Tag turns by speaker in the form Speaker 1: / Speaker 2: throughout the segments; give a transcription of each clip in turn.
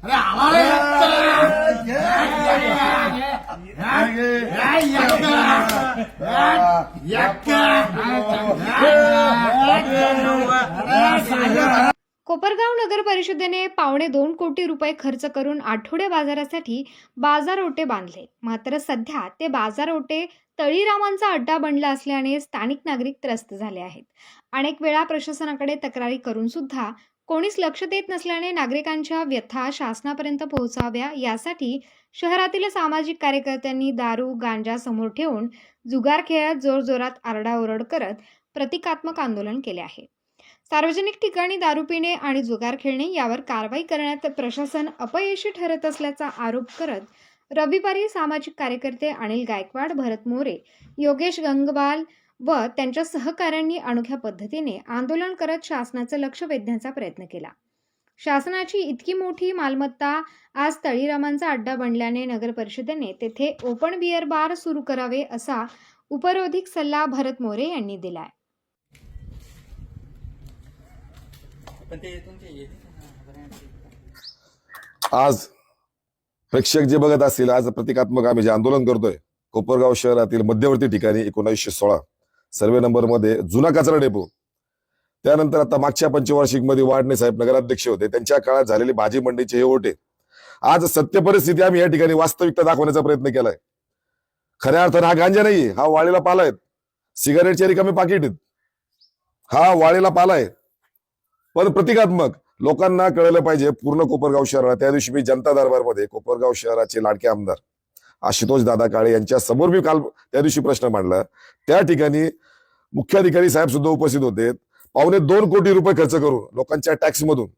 Speaker 1: अरे आम्हाला
Speaker 2: कोपरगाव नगर परिषदेने पावणे दोन कोटी रुपये खर्च करून आठवडे बाजारासाठी बाजार ओटे बांधले मात्र सध्या ते बाजार ओटे तळीरामांचा अड्डा बनला असल्याने स्थानिक नागरिक त्रस्त झाले आहेत अनेक वेळा प्रशासनाकडे तक्रारी करून सुद्धा कोणीच लक्ष देत नसल्याने नागरिकांच्या व्यथा शासनापर्यंत पोहोचाव्या यासाठी शहरातील सामाजिक कार्यकर्त्यांनी दारू गांजा समोर ठेवून जुगार खेळत जोरजोरात आरडाओरड करत प्रतिकात्मक आंदोलन केले आहे. सार्वजनिक ठिकाणी दारू पिणे आणि जुगार खेळणे यावर कारवाई करण्यात प्रशासन अपयशी ठरत असल्याचा आरोप करत रविवारी सामाजिक कार्यकर्ते अनिल गायकवाड भरत मोरे योगेश गंगवाल व त्यांच्या सहकाऱ्यांनी अनोख्या पद्धतीने आंदोलन करत शासनाचं लक्ष वेधण्याचा प्रयत्न केला. शासनाची इतकी मोठी मालमत्ता आज तळीरामांचा अड्डा बनल्याने नगर परिषदेने तेथे ओपन बिअर बार सुरू करावे असा उपरोधिक सल्ला भरत मोरे यांनी दिलाय.
Speaker 3: आज प्रेक्षक जे बघत असतील आज प्रतिकात्मक आम्ही जे आंदोलन करतोय कोपरगाव शहरातील मध्यवर्ती ठिकाणी एकोणीसशे सोळा सर्वे नंबरमध्ये जुना कचरा डेपो. त्यानंतर आता मागच्या पंचवार्षिकमध्ये वाडणे साहेब नगराध्यक्ष होते. त्यांच्या काळात झालेले भाजी मंडईचे हे ओटे. आज सत्य परिस्थिती आम्ही या ठिकाणी वास्तविकता दाखवण्याचा प्रयत्न केलाय. खऱ्या अर्थानं हा गांजा नाही हा वाळीला पाला आहेत सिगारेटचे रिकामे पाकिट आहेत. हा वाळीला पाला आहे. पण प्रतिकात्मक लोकांना कळलं पाहिजे पूर्ण कोपरगाव शहराला. त्या दिवशी मी जनता दरबारमध्ये कोपरगाव शहराचे लाडके आमदार. आशुतोष दादा काळे यांच्या समोर मी काल त्या दिवशी प्रश्न मांडला. त्या ठिकाणी मुख्याधिकारी साहेब सुद्धा उपस्थित होते. पावणे दोन कोटी रुपये खर्च करून लोकांच्या टॅक्स मधून.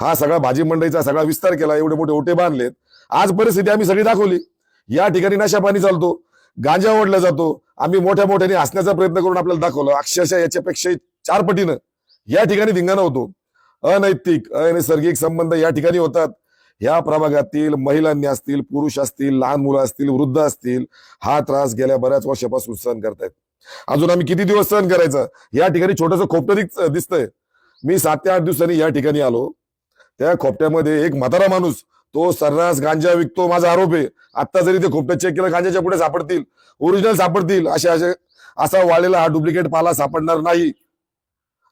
Speaker 3: हा सगळा भाजी मंडईचा सगळा विस्तार केला एवढे मोठे ओटे बांधलेत. आज परिस्थिती आम्ही सगळी दाखवली. या ठिकाणी नशा पाणी चालतो गांजा ओढला जातो. आम्ही मोठ्या मोठ्याने हसण्याचा प्रयत्न करून आपल्याला दाखवलं. अक्षरशः याच्यापेक्षा चार पटीनं या ठिकाणी धिंगाणा होतो. अनैतिक अनैसर्गिक संबंध या ठिकाणी होतात. या प्रभागातील महिलांनी असतील पुरुष असतील लहान मुलं असतील वृद्ध असतील हा त्रास गेल्या बऱ्याच वर्षापासून सहन करतायत. अजून आम्ही किती दिवस सहन करायचं? या ठिकाणी छोटस खोपटं दिसतंय. मी सात ते आठ दिवसांनी या ठिकाणी आलो. त्या खोपट्यामध्ये एक म्हातारा माणूस तो सर्रास गांजा विकतो माझा आरोप आहे. आता जरी ते खोपट्या चेक केलं गांजाच्या पुढे सापडतील. ओरिजिनल सापडतील. असे असे असा वाळलेला हा डुप्लिकेट पाला सापडणार नाही.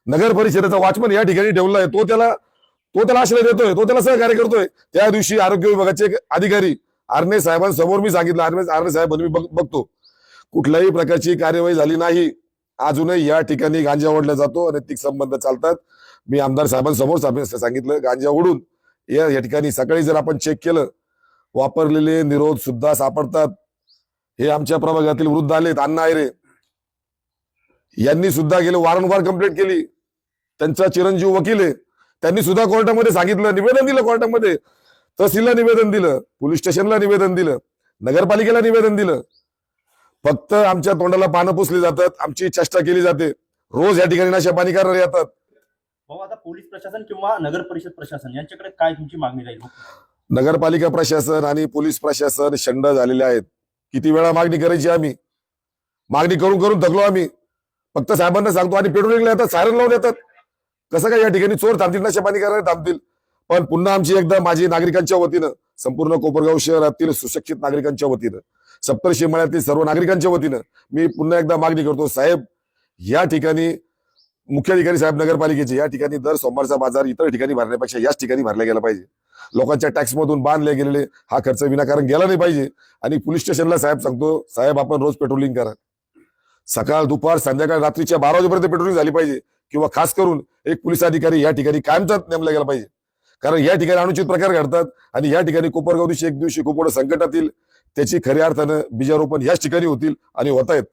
Speaker 3: नगर परिषदेचा वॉचमन या ठिकाणी ठेवला आहे. तो त्याला तो त्याला आश्रय देतोय तो त्याला सहकार्य करतोय. त्या दिवशी आरोग्य विभागाचे अधिकारी आरणे साहेबांसमोर मी सांगितलं आरणे आरणे साहेब मी बघतो. कुठल्याही प्रकारची कार्यवाही झाली नाही. अजूनही या ठिकाणी गांजा ओढला जातो अनैतिक संबंध चालतात. मी आमदार साहेबांसमोर सांगितलं गांजा ओढून या या ठिकाणी सकाळी जर आपण चेक केलं वापरलेले निरोध सुद्धा सापडतात. हे आमच्या प्रभागातील वृद्ध आलेत अण्णा आयरे. यांनी सुद्धा गेले वारंवार कंप्लेंट केली. त्यांचा चिरंजीव वकील आहे. त्यांनी सुद्धा कोर्टामध्ये सांगितलं निवेदन दिलं कोर्टामध्ये. तहसीलला निवेदन दिलं पोलीस स्टेशनला निवेदन दिलं नगरपालिकेला निवेदन दिलं. फक्त आमच्या तोंडाला पानं पुसली जातात आमची चेष्टा केली जाते. रोज या ठिकाणी नाशा पाणी करणारे येतात.
Speaker 4: आता पोलीस प्रशासन किंवा नगर परिषद प्रशासन यांच्याकडे काय तुमची मागणी राहील?
Speaker 3: नगरपालिका प्रशासन आणि पोलीस प्रशासन शंड झालेले आहेत. किती वेळा मागणी करायची आम्ही? मागणी करून करून थकलो आम्ही. फक्त साहेबांना सांगतो आणि पेट्रोलिंगला येतात सायरन लावून येतात कसं काय या ठिकाणी चोर थांबतील नशा करायला थांबतील? पण पुन्हा आमची एकदा माझी नागरिकांच्या वतीनं संपूर्ण कोपरगाव शहरातील सुशिक्षित नागरिकांच्या वतीनं सप्तर्षी मळ्यातील सर्व नागरिकांच्या वतीनं मी पुन्हा एकदा मागणी करतो साहेब या ठिकाणी मुख्याधिकारी साहेब नगरपालिकेचे या ठिकाणी दर सोमवारचा बाजार इतर ठिकाणी भरण्यापेक्षा याच ठिकाणी भरला गेला पाहिजे. लोकांच्या टॅक्स मधून बांधले गेलेले हा खर्च विनाकारण गेला नाही पाहिजे. आणि पोलीस स्टेशनला साहेब सांगतो साहेब आपण रोज पेट्रोलिंग करा. सकाळ दुपार संध्याकाळ रात्रीच्या बारा वाजेपर्यंत पेट्रोलिंग झाली पाहिजे. किंवा खास करून एक पोलीस अधिकारी या ठिकाणी कायमचा नेमला गेला पाहिजे. कारण या ठिकाणी अनुचित प्रकार घडतात आणि या ठिकाणी कोपरगाव दिवशी एक दिवशी खूप मोठं संकटात येईल. त्याची खऱ्या अर्थानं बीजारोपण याच ठिकाणी होतील आणि होत आहेत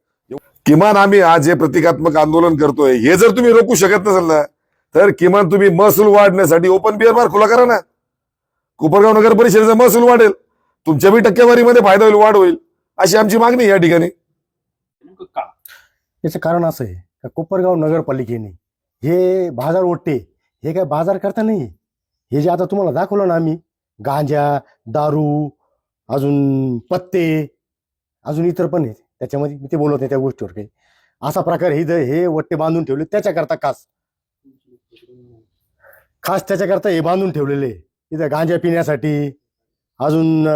Speaker 3: किमान आम्ही आज हे प्रतिकात्मक आंदोलन करतोय हे जर तुम्ही रोखू शकत नसाल ना तर किमान तुम्ही महसूल वाढण्यासाठी ओपन बिअर बार खुला करा ना. कोपरगाव नगर परिषदेचा महसूल वाढेल. तुमच्या बी टक्केवारीमध्ये फायदा होईल वाढ होईल अशी आमची मागणी या ठिकाणी.
Speaker 5: याचं कारण असं आहे का कोपरगाव नगरपालिकेने हे बाजार ओट्टे हे काय बाजार करता नाही हे जे आता तुम्हाला दाखवलं ना आम्ही गांजा दारू अजून पत्ते अजून इतर पण आहेत. त्याच्यामध्ये मी ते बोलत नाही त्या गोष्टीवर काही. असा प्रकार हे हे वट्टे बांधून ठेवले त्याच्याकरता खास. खास त्याच्याकरता हे बांधून ठेवलेले. इथं गांजा पिण्यासाठी अजून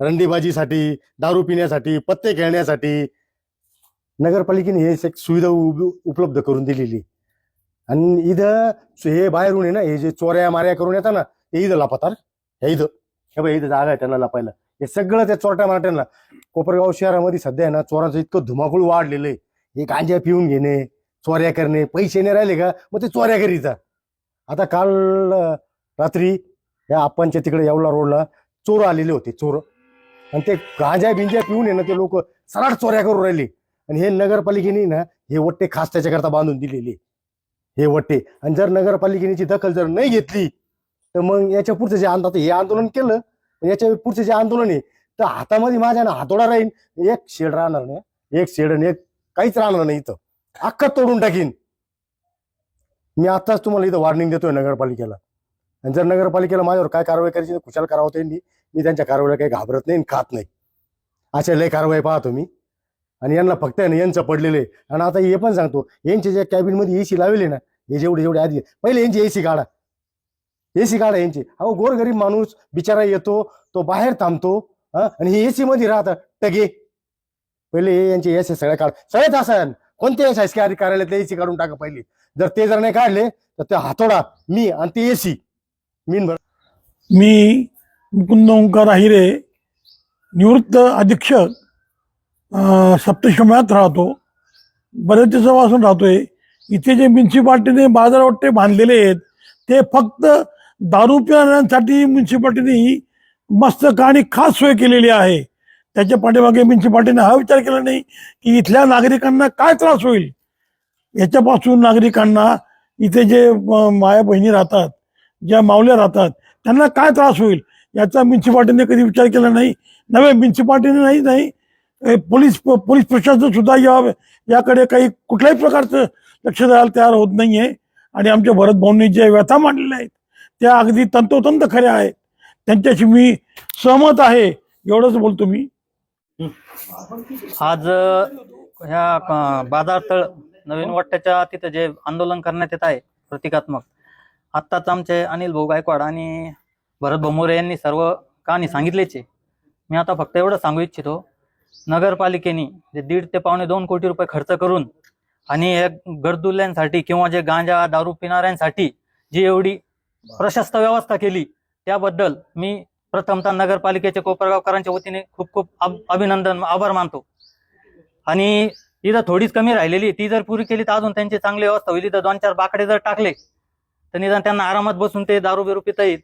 Speaker 5: रंडीबाजीसाठी दारू पिण्यासाठी पत्ते खेळण्यासाठी नगरपालिकेने हे एक सुविधा उपलब्ध करून दिलेली आणि इथं हे बाहेरून आहे ना हे जे चोऱ्या माऱ्या करून येतात ना ते इथं लपतात. हे इथं. हे बघ इथं जागा आहे त्यांना लपायला. हे सगळं त्या चोरट्या मारट्यांना कोपरगाव शहरामध्ये सध्या आहे ना चोराचं इतकं धुमाकूळ वाढलेलं आहे. हे गांजा पिऊन घेणे चोऱ्या करणे पैसे नाही राहिले का मग ते चोऱ्या करीचा आता काल रात्री या आपणच्या तिकडे येवला रोडला चोर आलेले होते चोर. आणि ते गांजा बिंजा पिऊन आहे ना ते लोक सराट चोऱ्या करून राहिले. आणि हे नगरपालिकेने ना हे वट्टे खास त्याच्याकरता बांधून दिलेले. हे वट्टे आणि जर नगरपालिकेने दखल जर नाही घेतली तर मग याच्या पुढचं जे आंदोलन हे आंदोलन केलं याच्या पुढचं जे आंदोलन आहे तर हातामध्ये माझ्या ना हातोडा राहील एक शेड राहणार नाही. एक शेड आणि एक काहीच राहणार नाही इथं. अख्खा तोडून टाकीन. मी आताच तुम्हाला इथं वॉर्निंग देतोय नगरपालिकेला. आणि जर नगरपालिकेला माझ्यावर काय कारवाई करायची खुशाल करावं त्यांनी. मी त्यांच्या कारवाईला काही घाबरत नाही आणि खात नाही. अशा लय कारवाई पाहतो मी. आणि यांना फक्त आहे ना यांचं पडलेलं. आहे आणि आता हे पण सांगतो यांच्या ज्या कॅबिनमध्ये एसी लावले ना हे जेवढे जेवढे आधी पहिले यांची एसी काढा. एसी काढा यांची. अहो गोरगरीब माणूस बिचारा येतो तो बाहेर थांबतो आणि हे एसी मध्ये राहतात टगे. पहिले हे यांचे सी सगळे काढ. सगळेच असं कोणत्या एस एस ए एसी काढून टाका पहिले. जर ते जर नाही काढले तर ते हातोडा मी आणि ते एसी मीन भर
Speaker 1: मी मुकुंद ओंकार आहिरे निवृत्त अधीक्षक सप्तशम्यात राहतो. बरेच दिवसापासून राहतोय. इथे जे म्युन्सिपाल्टीने बाजारवट्टे बांधलेले आहेत ते फक्त दारू पिणाऱ्यांसाठी म्युन्सिपाल्टीने ही मस्त आणि खास सोय केलेली आहे. त्याच्या पाठीमागे म्युन्सिपाल्टीने हा विचार केला नाही की इथल्या नागरिकांना काय त्रास होईल? याच्यापासून नागरिकांना इथे जे माया बहिणी राहतात ज्या मावल्या राहतात त्यांना काय त्रास होईल? याचा म्युन्सिपाल्टीने कधी विचार केला नाही. नव्हे म्युन्सिपाल्टीने नाही नाही. पोलीस पोलीस प्रशासन सुद्धा या याकडे काही कुठल्याही प्रकारचं लक्ष द्यायला तयार होत नाहीये आणि आमच्या भरत भाऊंनी ज्या व्यथा मांडलेल्या आहेत त्या अगदी तंतोतंत खऱ्या आहेत त्यांच्याशी मी सहमत आहे एवढंच बोलतो मी
Speaker 6: आज ह्या बाजारतळ नवीन वाट्याच्या तिथं जे आंदोलन करण्यात येत आहे प्रतिकात्मक आत्ताच आमचे अनिल भाऊ गायकवाड आणि भरत भोमुरे यांनी सर्व कहाणी सांगितल्याचे आहे मी आता फक्त एवढं सांगू इच्छितो नगरपालिकेने जे दीड ते पावणे दोन कोटी रुपये खर्च करून आणि या गरदुल्ल्यांसाठी किंवा जे गांजा दारू पिणाऱ्यांसाठी जी एवढी प्रशस्त व्यवस्था केली त्याबद्दल मी प्रथमतः नगरपालिकेच्या कोपरगावकरांच्या वतीने खूप खूप अब- अभिनंदन आभार मानतो. आणि इथं थोडीच कमी राहिलेली ती जर पुरी केली तर अजून त्यांची चांगली व्यवस्था होईल. इथं दोन चार बाकडे जर टाकले तर निदान त्यांना आरामात बसून ते दारू बिरू पिता येईल.